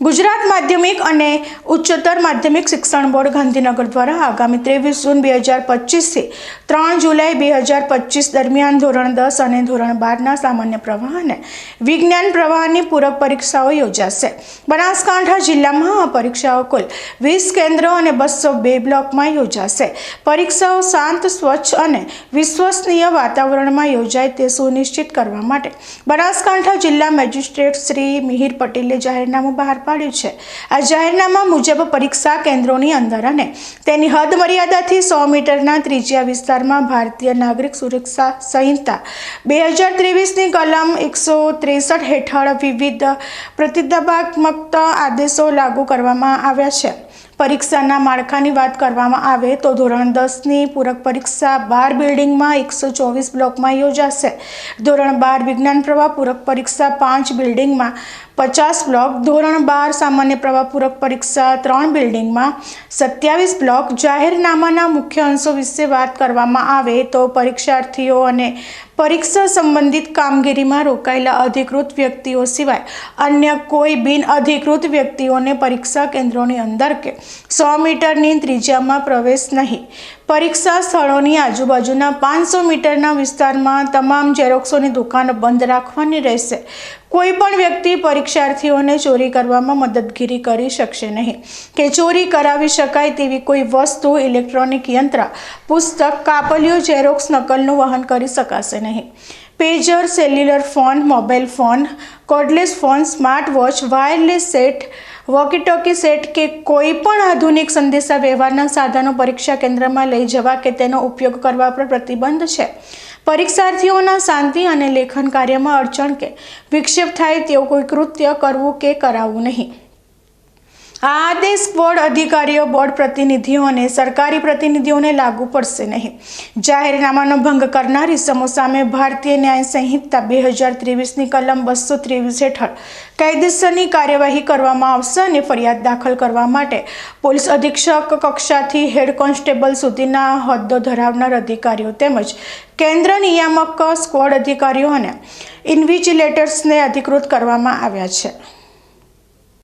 ગુજરાત માધ્યમિક અને ઉચ્ચતર માધ્યમિક શિક્ષણ બોર્ડ ગાંધીનગર દ્વારા આગામી ત્રેવીસ જૂન બે હજાર પચીસથી ત્રણ જુલાઈ બે હજાર પચીસ દરમિયાન ધોરણ દસ અને ધોરણ બારના સામાન્ય પ્રવાહ અને વિજ્ઞાન પ્રવાહની પૂરક પરીક્ષાઓ યોજાશે. બનાસકાંઠા જિલ્લામાં આ પરીક્ષાઓ કુલ વીસ કેન્દ્રો અને બસો બે બ્લોકમાં યોજાશે. પરીક્ષાઓ શાંત, સ્વચ્છ અને વિશ્વસનીય વાતાવરણમાં યોજાય તે સુનિશ્ચિત કરવા માટે બનાસકાંઠા જિલ્લા મેજિસ્ટ્રેટ શ્રી મિહિર પટેલે જાહેરનામું બહાર પાડ્યું છે. આ જાહેરનામા મુજબ પરીક્ષા કેન્દ્રોની અંદર અને તેની હદ મર્યાદાથી સો મીટરના ત્રિજ્યા વિસ્તારમાં ભારતીય નાગરિક સુરક્ષા સંહિતા બે હજાર ત્રેવીસની કલમ એકસો ત્રેસઠ હેઠળ વિવિધ પ્રતિબંધાત્મક આદેશો લાગુ કરવામાં આવ્યા છે. પરીક્ષાના માળખાની વાત કરવામાં આવે તો ધોરણ દસની પૂરક પરીક્ષા બાર બિલ્ડિંગમાં એકસો ચોવીસ બ્લોકમાં યોજાશે. ધોરણ બાર વિજ્ઞાન પ્રવાહ પૂરક પરીક્ષા પાંચ બિલ્ડિંગમાં પચાસ બ્લોક. ધોરણ બાર સામાન્ય પ્રવાહ પૂરક પરીક્ષા ત્રણ બિલ્ડિંગમાં સત્યાવીસ બ્લોક. જાહેરનામાના મુખ્ય અંશો વિશે વાત કરવામાં આવે તો પરીક્ષાર્થીઓ અને પરીક્ષા સંબંધિત કામગીરીમાં રોકાયેલા અધિકૃત વ્યક્તિઓ સિવાય અન્ય કોઈ બિન અધિકૃત વ્યક્તિઓને પરીક્ષા કેન્દ્રોની અંદર કે સો મીટરની ત્રિજ્યામાં પ્રવેશ નહીં. પરીક્ષા સ્થળોની આજુબાજુના પાંચસો મીટરના વિસ્તારમાં તમામ ઝેરોક્સોની દુકાનો બંધ રાખવાની રહેશે. કોઈ પણ વ્યક્તિ પરીક્ષાર્થીઓને ચોરી કરવામાં મદદગીરી કરી શકશે નહીં. કે ચોરી કરાવી શકાય તેવી કોઈ વસ્તુ, ઇલેક્ટ્રોનિક યંત્ર, પુસ્તક, કાપલીઓ, ઝેરોક્સ, નકલનું વહન કરી શકાશે નહીં. Pager, cellular phone, mobile phone cordless phone smart watch wireless set, walkie talkie set કે કોઈ પણ આધુનિક સંદેશા વ્યવહારના સાધનો પરીક્ષા કેન્દ્રમાં લઈ જવા કે તેનો ઉપયોગ કરવા પર પ્રતિબંધ છે. પરીક્ષાર્થીઓના શાંતિ અને લેખન કાર્યમાં અડચણ કે વિક્ષેપ થાય તેવું કોઈ કૃત્ય કરવું કે કરાવવું નહીં. આ આદેશ બોર્ડ અધિકારીઓ, બોર્ડ પ્રતિનિધિઓ અને સરકારી પ્રતિનિધિઓને લાગુ પડશે નહીં. જાહેરનામાનો ભંગ કરનારી સમો સામે ભારતીય ન્યાય સંહિતા બે હજાર ત્રેવીસની કલમ બસો ત્રેવીસ હેઠળ કાયદેસરની કાર્યવાહી કરવામાં આવશે અને ફરિયાદ દાખલ કરવા માટે પોલીસ અધિક્ષક કક્ષાથી હેડ કોન્સ્ટેબલ સુધીના હોદ્દો ધરાવનાર અધિકારીઓ તેમજ કેન્દ્ર નિયામક, સ્ક્વોડ અધિકારીઓ અને ઇન્વિજિલેટર્સને અધિકૃત કરવામાં આવ્યા છે.